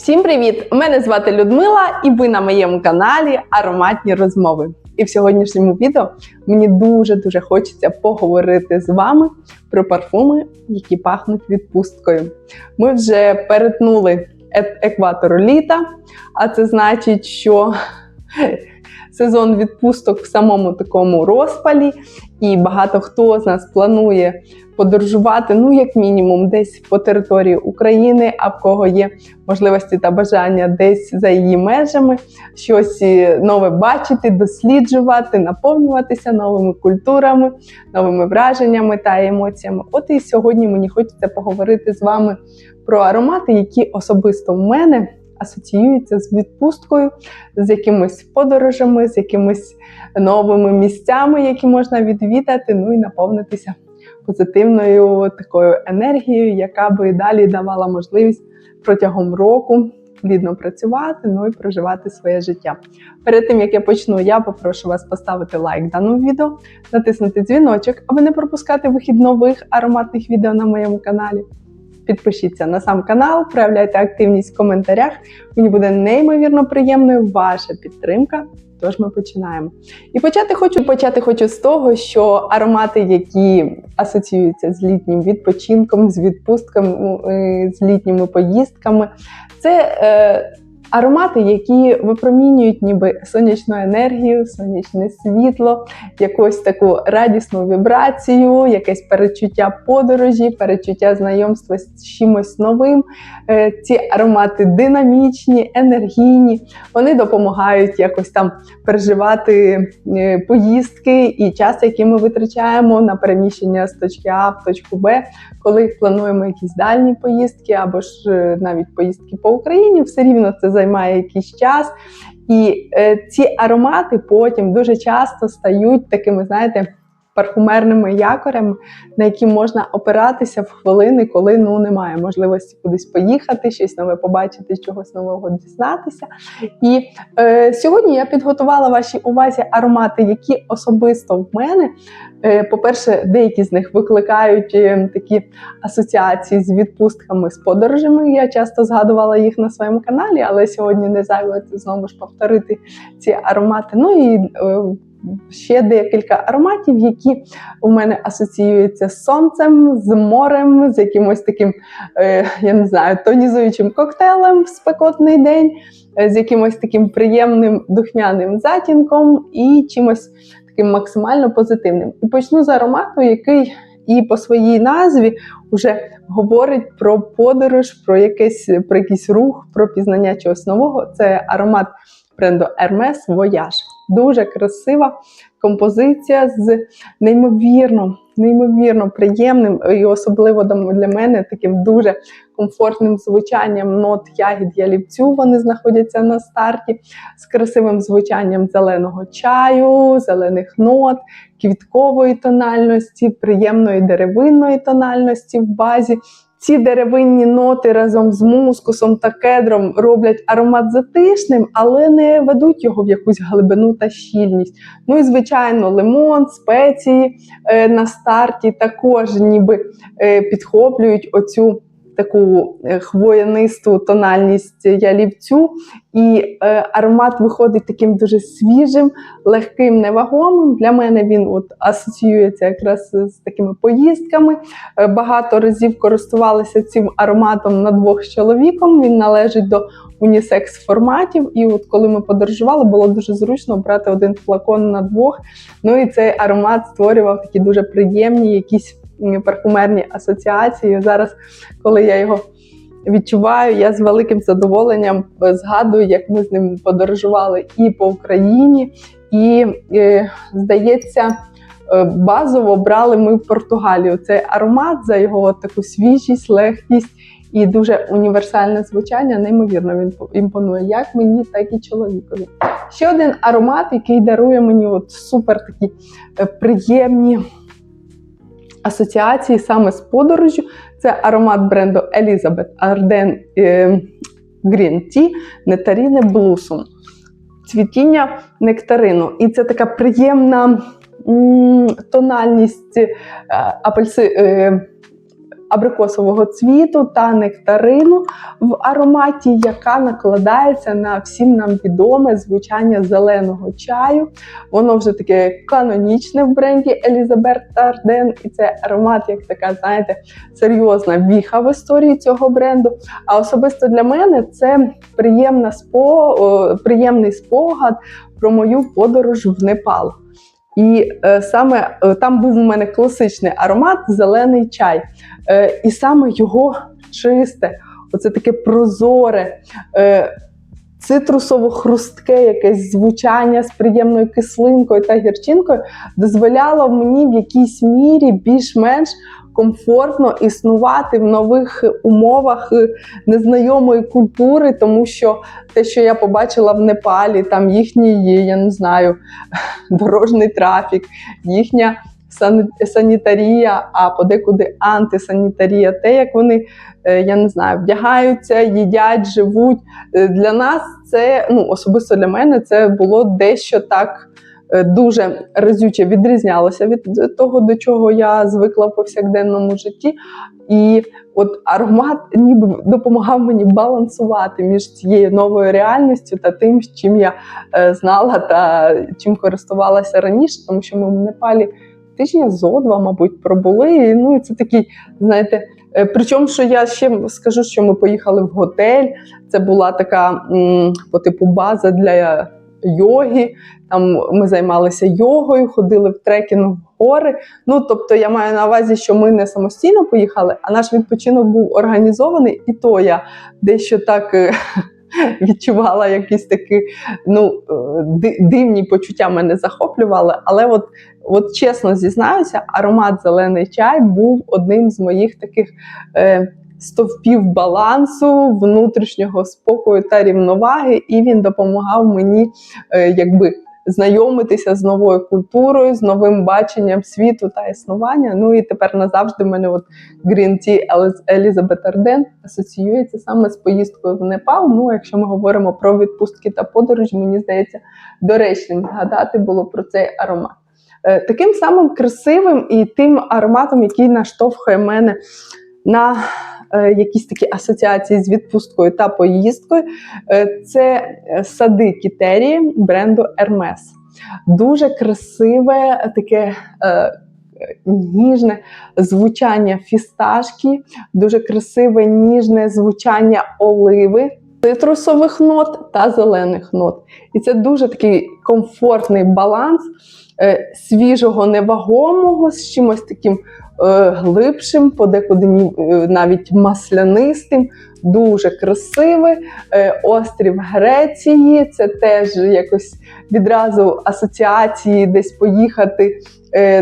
Всім привіт! Мене звати Людмила, і ви на моєму каналі Ароматні розмови. І в сьогоднішньому відео мені дуже дуже хочеться поговорити з вами про парфуми, які пахнуть відпусткою. Ми вже перетнули е- екватор літа, а це значить, що сезон відпусток в самому такому розпалі, і багато хто з нас планує подорожувати, ну як мінімум, десь по території України, а в кого є можливості та бажання десь за її межами щось е, нове бачити, досліджувати, наповнюватися новими культурами, новими враженнями та емоціями. От і сьогодні мені хочеться поговорити з вами про аромати, які особисто в мене асоціюються з відпусткою, з якимись подорожами, з якимись новими місцями, які можна відвідати, ну і наповнитися позитивною такою енергією, яка би далі давала можливість протягом року плідно працювати, ну і проживати своє життя. Перед тим як я почну, я попрошу вас поставити лайк даному відео, натиснути дзвіночок, аби не пропускати вихід нових ароматних відео на моєму каналі. Підпишіться на сам канал, проявляйте активність в коментарях. Мені буде неймовірно приємною ваша підтримка. Тож ми починаємо. І почати хочу почати хочу з того, що аромати, які асоціюються з літнім відпочинком, з відпустками, е, з літніми поїздками, це е, аромати, які випромінюють ніби сонячну енергію, сонячне світло, якусь таку радісну вібрацію, якесь перечуття подорожі, перечуття знайомства з чимось новим. Е, ці аромати динамічні, енергійні, вони допомагають якось там переживати е, поїздки і час, який ми витрачаємо на переміщення з точки А в точку Б, коли плануємо якісь дальні поїздки або ж е, навіть поїздки по Україні, все рівно це займає якийсь час. І е, ці аромати потім дуже часто стають такими, знаєте, парфумерними якорями, на які можна опиратися в хвилини, коли ну немає можливості кудись поїхати, щось нове побачити, чогось нового дізнатися. І е, сьогодні я підготувала вашій увазі аромати, які особисто в мене. Е, По-перше, деякі з них викликають е, такі асоціації з відпустками з подорожами. Я часто згадувала їх на своєму каналі, але сьогодні не зайве знову ж повторити ці аромати. Ну і е, ще декілька ароматів, які у мене асоціюються з сонцем, з морем, з якимось таким, е, я не знаю, тонізуючим коктейлем в спекотний день, е, з якимось таким приємним духмяним затінком і чимось таким максимально позитивним. І почну з аромату, який і по своїй назві вже говорить про подорож, про якийсь, про якийсь рух, про пізнання чогось нового. Це аромат бренду Hermes Voyage. Дуже красива композиція з неймовірно, неймовірно приємним і особливо для мене таким дуже комфортним звучанням нот ягід ялівцю. Вони знаходяться на старті з красивим звучанням зеленого чаю, зелених нот, квіткової тональності, приємної деревинної тональності в базі. Ці деревинні ноти разом з мускусом та кедром роблять аромат затишним, але не ведуть його в якусь глибину та щільність. Ну і звичайно, лимон, спеції е, на старті також ніби е, підхоплюють оцю таку е, хвоянисту тональність ялівцю, і е, аромат виходить таким дуже свіжим, легким, невагомим. Для мене він от асоціюється якраз з такими поїздками. Е, багато разів користувалася цим ароматом на двох з чоловіком. Він належить до унісекс форматів. І от коли ми подорожували, було дуже зручно брати один флакон на двох. Ну і цей аромат створював такі дуже приємні якісь парфумерні асоціації. Зараз, коли я його відчуваю, я з великим задоволенням згадую, як ми з ним подорожували і по Україні, і, е, здається, е, базово брали ми в Португалію цей аромат за його таку свіжість, легкість. І дуже універсальне звучання, неймовірно, він імпонує як мені, так і чоловікові. Ще один аромат, який дарує мені от супер такі е, приємні асоціації саме з подорожю. Це аромат бренду Elizabeth Arden Green Tea Нектаріне Blossom. Цвітіння нектарину. І це така приємна м, тональність апельсину. апельси, е, абрикосового цвіту та нектарину в ароматі, яка накладається на всім нам відоме звучання зеленого чаю. Воно вже таке канонічне в бренді Елізабет Тарден, і це аромат, як така, знаєте, серйозна віха в історії цього бренду. А особисто для мене це приємна спо, приємний спогад про мою подорож в Непал. І е, саме е, там був у мене класичний аромат зелений чай. Е, і саме його чисте, оце таке прозоре, е, цитрусово-хрустке якесь звучання з приємною кислинкою та гірчинкою дозволяло мені в якійсь мірі більш-менш комфортно існувати в нових умовах е, незнайомої культури, тому що те, що я побачила в Непалі, там їхній, я не знаю, дорожній трафік, їхня санітарія, а подекуди антисанітарія, те, як вони, е, я не знаю, вдягаються, їдять, живуть. Е, Для нас це, ну особисто для мене, це було дещо так. е, Дуже разюче відрізнялося від того, до чого я звикла в повсякденному житті. І от аромат ніби допомагав мені балансувати між цією новою реальністю та тим, чим я знала та чим користувалася раніше, тому що ми в Непалі тижня зо два, мабуть, пробули. Ну це такий, знаєте, е, причому, що я ще скажу, що ми поїхали в готель. Це була така по типу база для йоги. Там ми займалися йогою, ходили в трекінг в гори. Ну тобто, я маю на увазі, що ми не самостійно поїхали, а наш відпочинок був організований, і то я дещо так. Відчувала якісь такі ну, е, дивні почуття мене захоплювали, але от, от чесно зізнаюся, аромат зелений чай був одним з моїх таких е, стовпів балансу, внутрішнього спокою та рівноваги, і він допомагав мені е, якби знайомитися з новою культурою, з новим баченням світу та існування. Ну і тепер назавжди в мене от Green Tea Елізабет Арден асоціюється саме з поїздкою в Непал. Ну, якщо ми говоримо про відпустки та подорожі, мені здається, доречним згадати було про цей аромат. Е, Таким самим красивим і тим ароматом, який наштовхує мене на якісь такі асоціації з відпусткою та поїздкою, е, це е, сади кітерії бренду Hermes. Дуже красиве таке. е, Ніжне звучання фісташки, дуже красиве ніжне звучання оливи, цитрусових нот та зелених нот. І це дуже такий комфортний баланс е, свіжого, невагомого з чимось таким е, глибшим, подекуди е, навіть маслянистим, дуже красивий. Е, острів Греції це теж якось відразу асоціації десь поїхати е,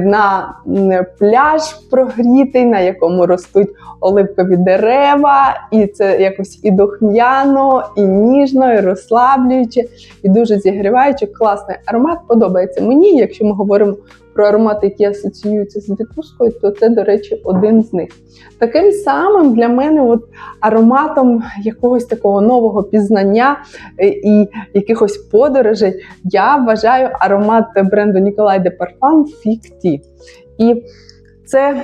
на м, пляж прогрітий, на якому ростуть оливкові дерева, і це якось і духм'яно, і ніжно, і розслаблююче, і дуже зігріваюче. Класний аромат подобається мені. Якщо ми говоримо про аромати, які асоціюються з відпусткою, то це, до речі, один з них. Таким самим для мене, от ароматом якогось такого нового пізнання е, і якихось подорожей, я вважаю аромат бренду Nicolai de Parfum Tea. І це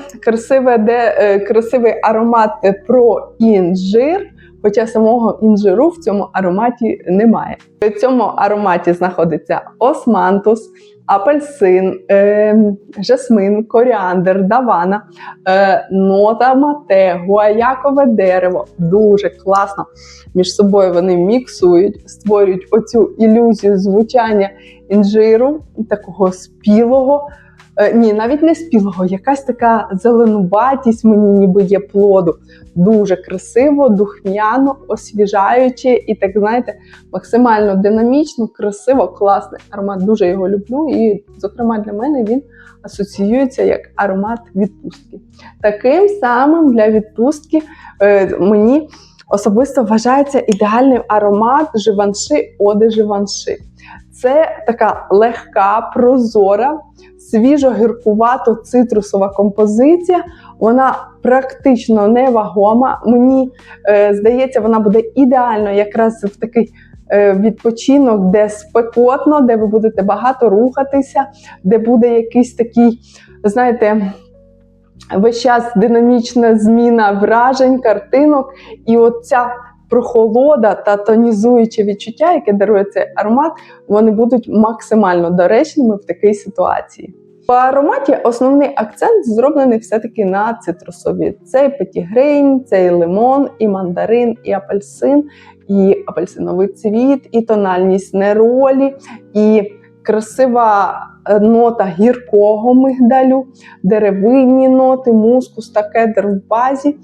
де, е, красивий аромат про інжир, хоча самого інжиру в цьому ароматі немає. В цьому ароматі знаходиться османтус, апельсин, е, жасмин, коріандр, давана, е, нота мате, гуаякове дерево. Дуже класно між собою вони міксують, створюють оцю ілюзію звучання інжиру, такого спілого. Е, ні, навіть не спілого, якась така зеленуватість мені ніби є плоду. Дуже красиво, духмяно, освіжаюче і так, знаєте, максимально динамічно, красиво, класний аромат. Дуже його люблю. І, зокрема, для мене він асоціюється як аромат відпустки. Таким самим для відпустки е, мені особисто вважається ідеальний аромат живанши оде живанши. Це така легка, прозора, свіжо-гіркувато цитрусова композиція. Вона практично невагома. Мені е, здається, вона буде ідеально якраз в такий е, відпочинок, де спекотно, де ви будете багато рухатися, де буде якийсь такий, знаєте, весь час динамічна зміна вражень, картинок, і оця прохолода та тонізуюче відчуття, яке дарує цей аромат, вони будуть максимально доречними в такій ситуації. В ароматі основний акцент зроблений все-таки на цитрусові. Це і петігрейн, це лимон, і мандарин, і апельсин, і апельсиновий цвіт, і тональність неролі, і красива е, нота гіркого мигдалю, деревинні ноти, мускус та кедр в базі.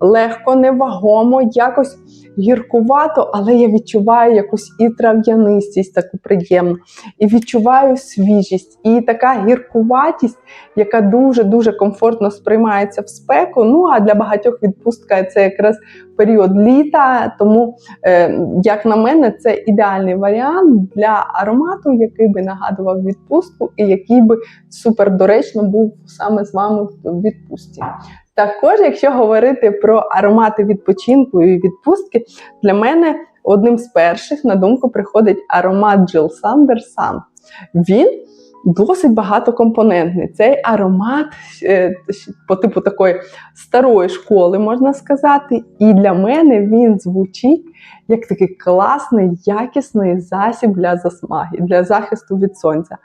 Легко, невагомо, якось гіркувато, але я відчуваю якусь і трав'янистість таку приємну, і відчуваю свіжість, і така гіркуватість, яка дуже-дуже комфортно сприймається в спеку. Ну а для багатьох відпустка це якраз період літа. Тому, е, як на мене, це ідеальний варіант для аромату, який би нагадував відпустку, і який би супер доречно був саме з вами в відпустці. Також, якщо говорити про аромати відпочинку і відпустки, для мене одним з перших на думку приходить аромат Jill Sander. Він досить багатокомпонентний. Цей аромат е, по типу такої старої школи, можна сказати, і для мене він звучить як такий класний, якісний засіб для засмаги, для захисту від сонця.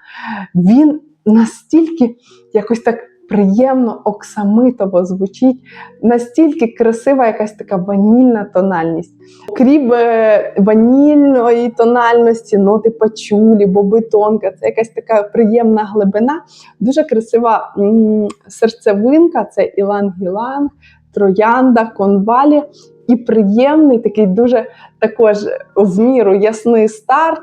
Він настільки якось так приємно оксамитово звучить, настільки красива якась така ванільна тональність. Крім е, ванільної тональності, ноти пачулі, боби тонка, це якась така приємна глибина, дуже красива серцевинка це іланг-іланг, троянда, конвалі. І приємний такий дуже також в міру ясний старт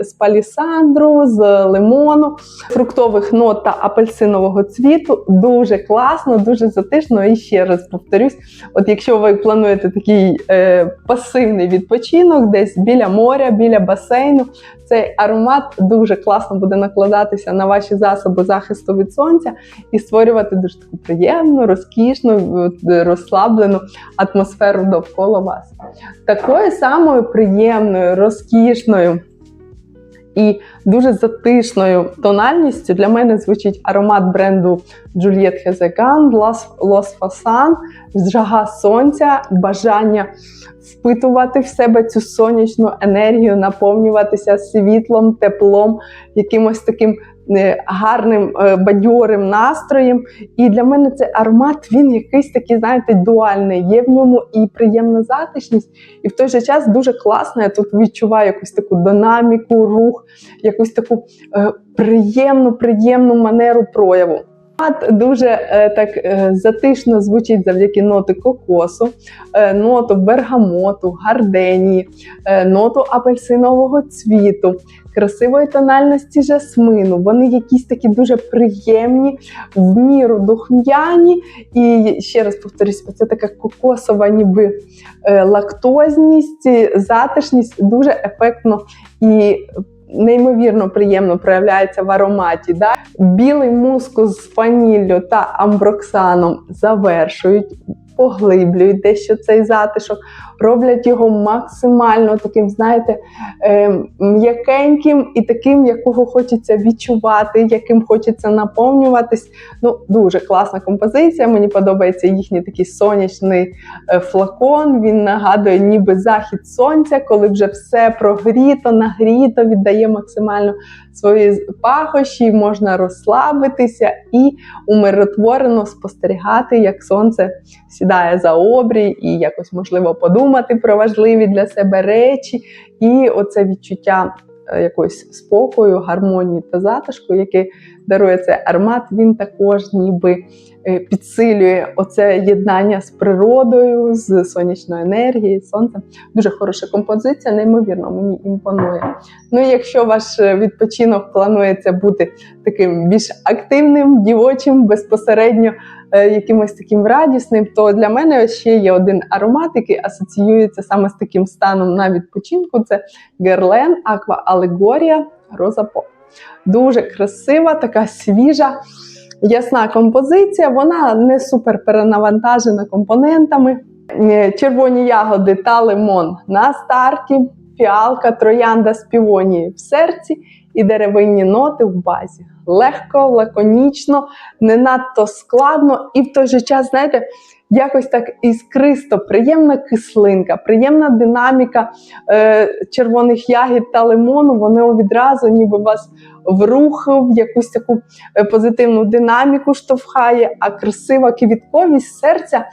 з, палісандру, з лимону, фруктових нот та апельсинового цвіту. Дуже класно, дуже затишно. І ще раз повторюсь: от якщо ви плануєте такий е, пасивний відпочинок, десь біля моря, біля басейну, цей аромат дуже класно буде накладатися на ваші засоби захисту від сонця і створювати дуже таку приємну, розкішну, розслаблену атмосферу довкола вас. Такою самою приємною, розкішною і дуже затишною тональністю. Для мене звучить аромат бренду Juliette Хезеган Los Fasan, жага сонця, бажання впитувати в себе цю сонячну енергію, наповнюватися світлом, теплом, якимось таким гарним е, бадьорим настроєм. І для мене цей аромат він якийсь такий, знаєте, дуальний. Є в ньому і приємна затишність, і в той же час дуже класно. Я тут відчуваю якусь таку динаміку, рух, якусь таку е, приємну, приємну манеру прояву. Дуже е, так е, затишно звучить завдяки ноти кокосу, е, ноту бергамоту, гарденії, ноту апельсинового цвіту, красивої тональності жасмину. Вони якісь такі дуже приємні, в міру духм'яні. І ще раз повторюсь, оце така кокосова, ніби лактозність, затишність дуже ефектно і неймовірно приємно проявляється в ароматі. Да? Білий мускус з ваніллю та амброксаном завершують, поглиблюють дещо цей затишок, роблять його максимально таким, знаєте, е, м'якеньким і таким, якого хочеться відчувати, яким хочеться наповнюватись. Ну, Дуже класна композиція. Мені подобається їхній такий сонячний е, флакон. Він нагадує, ніби захід сонця, коли вже все прогріто, нагріто, віддає максимально свої пахощі, можна розслабитися і умиротворено спостерігати, як сонце сідає за обрій, і якось можливо подумати про важливі для себе речі, і оце відчуття якоїсь спокою, гармонії та затишку, який дарує цей аромат, він також ніби е, підсилює оце єднання з природою, з сонячною енергією, сонцем. Дуже хороша композиція, неймовірно, мені імпонує. Ну якщо ваш е, відпочинок планується бути таким більш активним, дівочим, безпосередньо е, якимось таким радісним, то для мене ще є один аромат, який асоціюється саме з таким станом на відпочинку. Це Герлен Аква Алегорія Роза Поп. Дуже красива, така свіжа, ясна композиція. Вона не супер перенавантажена компонентами. Е, Червоні ягоди та лимон на старті. фіалка, троянда з півонії в серці і деревинні ноти в базі. Легко, лаконічно, не надто складно, і в той же час, знаєте, якось так іскристо, приємна кислинка, приємна динаміка е, червоних ягід та лимону. Вони відразу ніби вас в рух, в якусь таку е, позитивну динаміку штовхає, а красива квітковість серця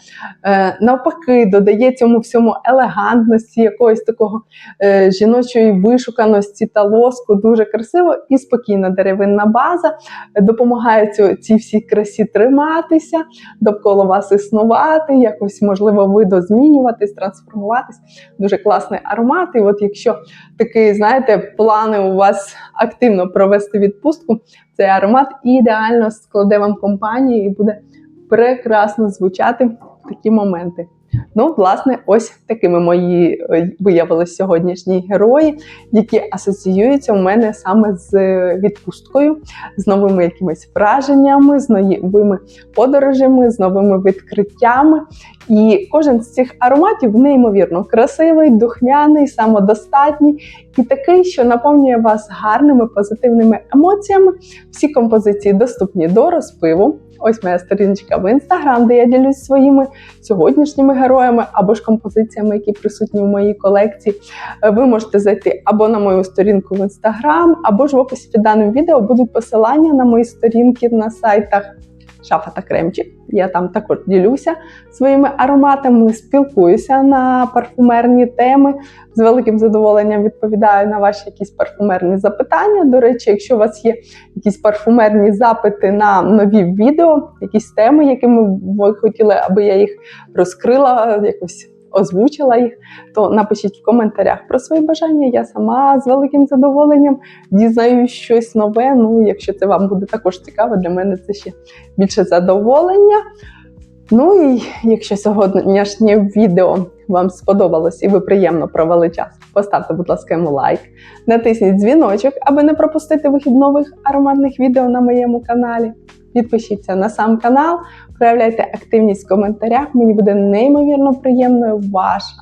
е, навпаки додає цьому всьому елегантності, якоїсь такого е, жіночої вишуканості та лоску. Дуже красиво і спокійна деревинна база допомагає цій всій красі триматися, довкола вас існувати, якось можливо видозмінюватись, трансформуватись. Дуже класний аромат. І от якщо такі, знаєте, плани у вас активно провести відпустку, цей аромат ідеально складе вам компанію і буде прекрасно звучати в такі моменти. Ну, власне, ось такими мої е, виявилися сьогоднішні герої, які асоціюються у мене саме з відпусткою, з новими якимись враженнями, з новими подорожами, з новими відкриттями. І кожен з цих ароматів неймовірно красивий, духмяний, самодостатній і такий, що наповнює вас гарними позитивними емоціями. Всі композиції доступні до розпиву. Ось моя сторіночка в інстаграм, де я ділюсь своїми сьогоднішніми героями або ж композиціями, які присутні в моїй колекції. Е, Ви можете зайти або на мою сторінку в інстаграм, або ж в описі під даним відео будуть посилання на мої сторінки на сайтах. Шафа та кремчик. Я там також ділюся своїми ароматами, спілкуюся на парфумерні теми. З великим задоволенням відповідаю на ваші якісь парфумерні запитання. До речі, якщо у вас є якісь парфумерні запити на нові відео, якісь теми, якими ви хотіли, аби я їх розкрила, якось озвучила їх, то напишіть в коментарях про свої бажання. Я сама з великим задоволенням дізнаюсь щось нове. Ну, якщо це вам буде також цікаво, для мене це ще більше задоволення. Ну і якщо сьогоднішнє відео вам сподобалось і ви приємно провели час, поставте, будь ласка, йому лайк, натисніть дзвіночок, аби не пропустити вихід нових ароматних відео на моєму каналі. Підпишіться на сам канал, проявляйте активність в коментарях. Мені буде неймовірно приємною ваша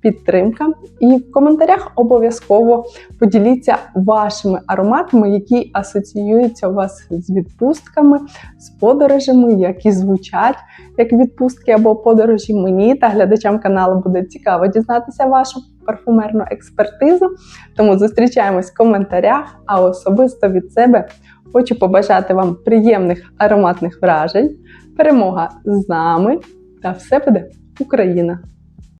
підтримка. І в коментарях обов'язково поділіться вашими ароматами, які асоціюються у вас з відпустками, з подорожами, які звучать як відпустки або подорожі. Мені та глядачам каналу буде цікаво дізнатися вашу парфумерну експертизу. Тому зустрічаємось в коментарях, а особисто від себе хочу побажати вам приємних ароматних вражень. Перемога з нами! Та все буде Україна!